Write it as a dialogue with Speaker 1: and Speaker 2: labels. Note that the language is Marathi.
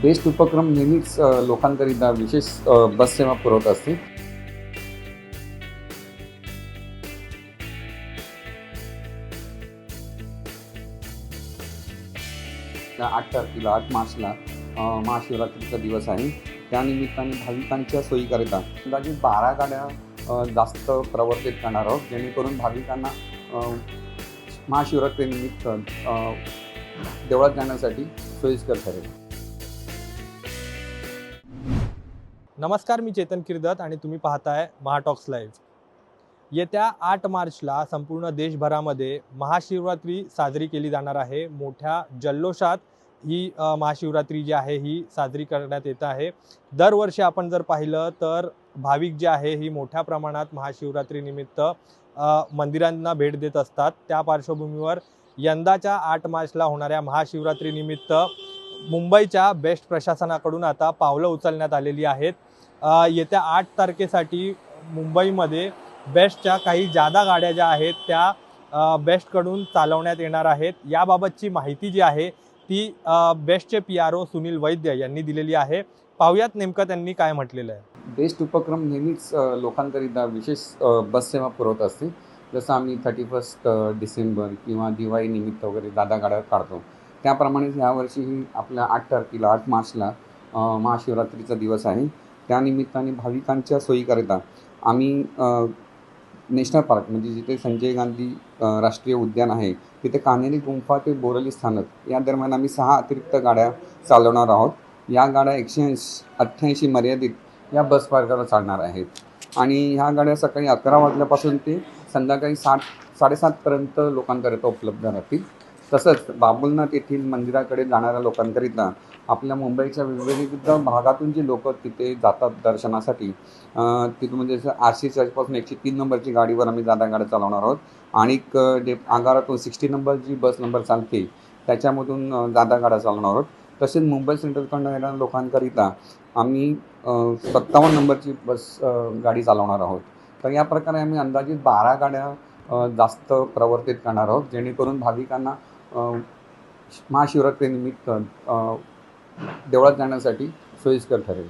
Speaker 1: बेस्ट उपक्रम नेहमीच लोकांकरिता विशेष बससेवा बस सेवा पुरवत असते. त्या आठ तारखेला आठ मार्चला महाशिवरात्रीचा दिवस आहे. त्यानिमित्ताने भाविकांच्या सोयीकरिता अंदाजे बारा गाड्या जास्त प्रवर्तित करणार आहोत. जेणेकरून भाविकांना महाशिवरात्रीनिमित्त देवळात जाण्यासाठी सोयीस्कर ठरेल.
Speaker 2: नमस्कार मी चेतन किर्दत आणि तुम्ही पाहताय महाटॉक्स लाईव्ह. येत्या आठ मार्चला संपूर्ण देशभरामध्ये महाशिवरात्री साजरी केली जाणार आहे. मोठ्या जल्लोषात ही महाशिवरात्री जी आहे ही साजरी करण्यात येत आहे. दरवर्षी आपण जर पाहिलं तर भाविक जे आहे ही मोठ्या प्रमाणात महाशिवरात्रीनिमित्त मंदिरांना भेट देत असतात. त्या पार्श्वभूमीवर यंदाच्या आठ मार्चला होणाऱ्या महाशिवरात्रीनिमित्त मुंबईच्या बेस्ट प्रशासनाकडून आता पावलं उचलण्यात आलेली आहेत. येत्या आठ तारखेसाठी मुंबईमध्ये बेस्टच्या काही जादा गाड्या ज्या आहेत त्या बेस्टकडून चालवण्यात येणार आहेत. याबाबतची माहिती जी आहे ती बेस्टचे P R O Sunil Vaidya यांनी दिलेली आहे. पाहुयात नेमकं त्यांनी काय म्हटलेलं आहे.
Speaker 1: बेस्ट उपक्रम नेहमीच लोकांकरिता विशेष बस सेवा पुरवत असते. जसं आम्ही थर्टी फर्स्ट डिसेंबर किंवा दिवाळी निमित्त वगैरे दादा गाड्या काढतो. त्याप्रमाणेच यावर्षीही आपल्या आठ तारखेला आठ मार्चला महाशिवरात्रीचा दिवस आहे. त्यानिमित्ताने भाविकांच्या सोयीकरिता आम्ही नॅशनल पार्क म्हणजे जिथे संजय गांधी राष्ट्रीय उद्यान आहे तिथे कान्हेरी गुंफा ते बोरली स्थानक या दरम्यान आम्ही सहा अतिरिक्त गाड्या चालवणार आहोत. या गाड्या एकशे ऐंशी अठ्ठ्याऐंशी मर्यादित या बस मार्गाला चालणार आहेत. आणि ह्या गाड्या सकाळी अकरा वाजल्यापासून ते संध्याकाळी सात साडेसातपर्यंत लोकांकरिता उपलब्ध राहतील. तसंच बाबुलनाथ येथील मंदिराकडे जाणाऱ्या लोकांकरिता आपल्या मुंबईच्या विविध भागातून जी लोक तिथे जातात दर्शनासाठी तिथं तिथून म्हणजे आरसी चर्चपासून एकशे तीन नंबरची गाडीवर आम्ही जादा गाड्या चालवणार आहोत. आणि एक, जे आगारातून सिक्स्टी नंबर जी बस नंबर चालते त्याच्यामधून जादा गाड्या चालवणार आहोत. तसेच मुंबई सेंट्रलकडनं येणाऱ्या लोकांकरिता आम्ही सत्तावन्न नंबरची बस गाडी चालवणार आहोत. तर या प्रकारे आम्ही अंदाजित बारा गाड्या जास्त प्रवर्तित करणार आहोत जेणेकरून भाविकांना महाशिवरात्रीनिमित्त देवळात जाण्यासाठी सोयीस्कर ठरेल.